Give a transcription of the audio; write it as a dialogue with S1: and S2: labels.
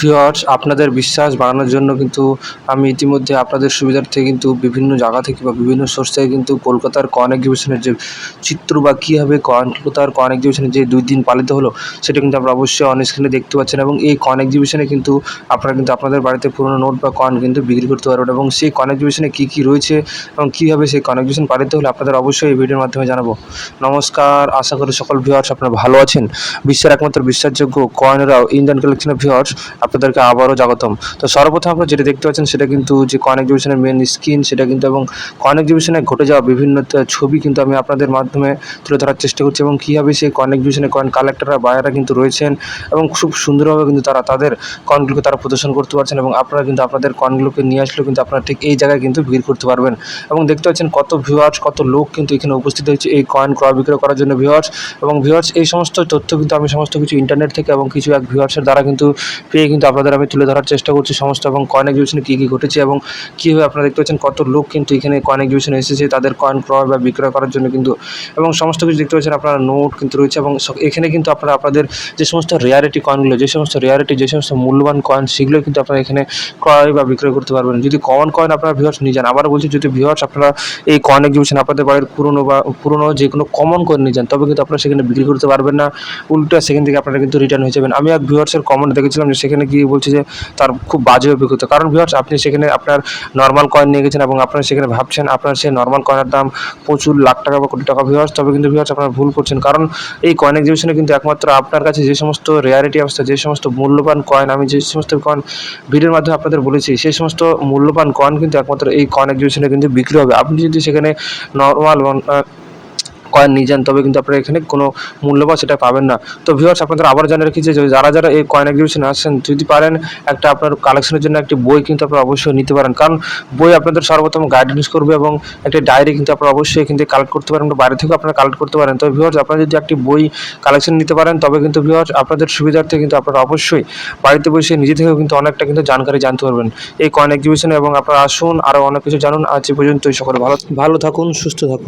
S1: Viewers আপনাদের বিশ্বাস বাড়ানোর জন্য কিন্তু আমি ইতিমধ্যে আপনাদের সুবিধার্থে কিন্তু বিভিন্ন জায়গা থেকে বা বিভিন্ন সোর্স থেকে কিন্তু কলকাতার কন এক্সিবিশনের যে চিত্র বা কীভাবে কলকাতার কন এক্সিবিশনে যে দুই দিন পালিত হলো, সেটা কিন্তু আপনারা অবশ্যই অন স্ক্রিনে দেখতে পাচ্ছেন এবং এই কন এক্সিবিশনে কিন্তু আপনারা কিন্তু আপনাদের বাড়িতে পুরোনো নোট বা কয়েন কিন্তু বিক্রি করতে পারবেন এবং সেই কন এক্সিবিশনে কী কী রয়েছে এবং কীভাবে সেই কন এক্সিবিশন পালিত হলো আপনাদের অবশ্যই এই ভিডিওর মাধ্যমে জানাব। নমস্কার, আশা করি সকল ভিউয়ার্স আপনারা ভালো আছেন। বিশ্বের একমাত্র বিশ্বাসযোগ্য কয়েনেরাও ইন্ডিয়ান কালেকশনের ভিউয়ার্স আপনাদেরকে আবারও স্বাগতম। তো সর্বপ্রথম আপনারা যেটা দেখতে পাচ্ছেন সেটা কিন্তু যে কয়েন এক্সিবিশনের মেন স্ক্রিন সেটা কিন্তু এবং কয়েন এক্সিবিশনে ঘটে যাওয়া বিভিন্ন ছবি কিন্তু আমি আপনাদের মাধ্যমে তুলে ধরার চেষ্টা করছি এবং কীভাবে সেই কয়েন এক্সিবিশনে কয়েন কালেক্টররা বায়াররা কিন্তু রয়েছেন এবং খুব সুন্দরভাবে কিন্তু তারা তাদের কয়েনগুলোকে তারা প্রদর্শন করতে পারছেন এবং আপনারা কিন্তু আপনাদের কয়েনগুলোকে নিয়ে আসলেও কিন্তু আপনারা ঠিক এই জায়গায় কিন্তু ভিড় করতে পারবেন। এবং দেখতে পাচ্ছেন কত ভিউয়ার্স কত লোক কিন্তু এখানে উপস্থিত হয়েছে এই কয়েন ক্রয় বিক্রয় করার জন্য ভিউয়ার্স এবং ভিউয়ার্স এই সমস্ত তথ্য কিন্তু আমি সমস্ত কিছু ইন্টারনেট থেকে এবং কিছু এক ভিউয়ার্সের দ্বারা কিন্তু পেয়ে কিন্তু আপনাদের আমি তুলে ধরার চেষ্টা করছি সমস্ত এবং কয়েন এক্সিবিশনে কী কী ঘটেছে এবং কীভাবে আপনারা দেখতে পাচ্ছেন কত লোক কিন্তু এখানে কয়েন এক্সিবিশনে এসেছে, তাদের কয়েন ক্রয় বা বিক্রয় করার জন্য কিন্তু এবং সমস্ত কিছু দেখতে পাচ্ছেন আপনারা নোট কিন্তু রয়েছে এবং এখানে কিন্তু আপনারা আপনাদের যে সমস্ত রেয়ারিটি কয়েনগুলো যে সমস্ত রেয়ারিটি যে সমস্ত মূল্যবান কয়েন সেগুলো কিন্তু আপনারা এখানে ক্রয় বা বিক্রয় করতে পারবেন। যদি কমন কয়েন আপনারা ভিউয়ার্স নিয়ে যান আবার বলছি যদি ভিউয়ার্স আপনারা এই কয়েন এক্সিবিশন আপনাদের বাড়ির পুরনো বা পুরনো যে কোনো কমন কয়েন নিয়ে যান, তবে কিন্তু আপনারা সেখানে বিক্রি করতে পারবেন না। উল্টা সেখান থেকে আপনারা কিন্তু রিটার্ন হয়ে যাবেন। আমি এক ভিউয়ার্সের কমেন্ট দেখেছিলাম যে সেখানে গিয়ে বলছে যে তার খুব বাজে অভিজ্ঞতা। কারণ ভিউয়ার্স আপনি সেখানে আপনার নর্মাল কয়েন নিয়ে গেছেন এবং আপনারা সেখানে ভাবছেন আপনার সেই নর্মাল কয়েনের দাম প্রচুর লাখ টাকা বা কোটি টাকা। ভিউয়ার্স তবে কিন্তু ভিউয়ার্স আপনারা ভুল করছেন। কারণ এই কয়েন এক্সিবিশনে কিন্তু একমাত্র আপনার কাছে যে সমস্ত রেয়ারিটি অবস্থা, যে সমস্ত মূল্যবান কয়েন আমি যে সমস্ত কয়েন ভিডিওর মাধ্যমে আপনাদের বলেছি, সেই সমস্ত মূল্যবান কয়েন কিন্তু একমাত্র এই কয়েন এক্সিবিশনে কিন্তু বিক্রি হবে। আপনি যদি সেখানে নর্মাল কয়েন নিয়ে যান, তবে কিন্তু আপনারা এখানে কোনো মূল্য বা সেটা পাবেন না। তো ভিউয়ার্স আপনাদের আবার জানিয়ে রাখি যে যারা যারা এই কয়েন এক্সিবিশনে আসছেন যদি পারেন একটা আপনার কালেকশনের জন্য একটি বই কিন্তু আপনারা অবশ্যই নিতে পারেন। কারণ বই আপনাদের সর্বপ্রথম গাইডেন্স করবে এবং একটি ডায়েরি কিন্তু আপনারা অবশ্যই থেকে কালেক্ট করতে পারেন বাইরে থেকেও আপনারা কালেক্ট করতে পারেন। তো ভিউয়ার্স আপনারা যদি একটি বই কালেকশন নিতে পারেন, তবে কিন্তু ভিউয়ার্স আপনাদের সুবিধার্থে কিন্তু আপনারা অবশ্যই বাড়িতে বসে নিজে থেকেও কিন্তু অনেকটা কিন্তু জানকারি জানতে পারবেন এই কয়েন এক্সিবিশনে এবং আপনারা আসুন আরও অনেক কিছু জানুন। আজ পর্যন্তই, সকলে ভালো ভালো থাকুন, সুস্থ থাকুন।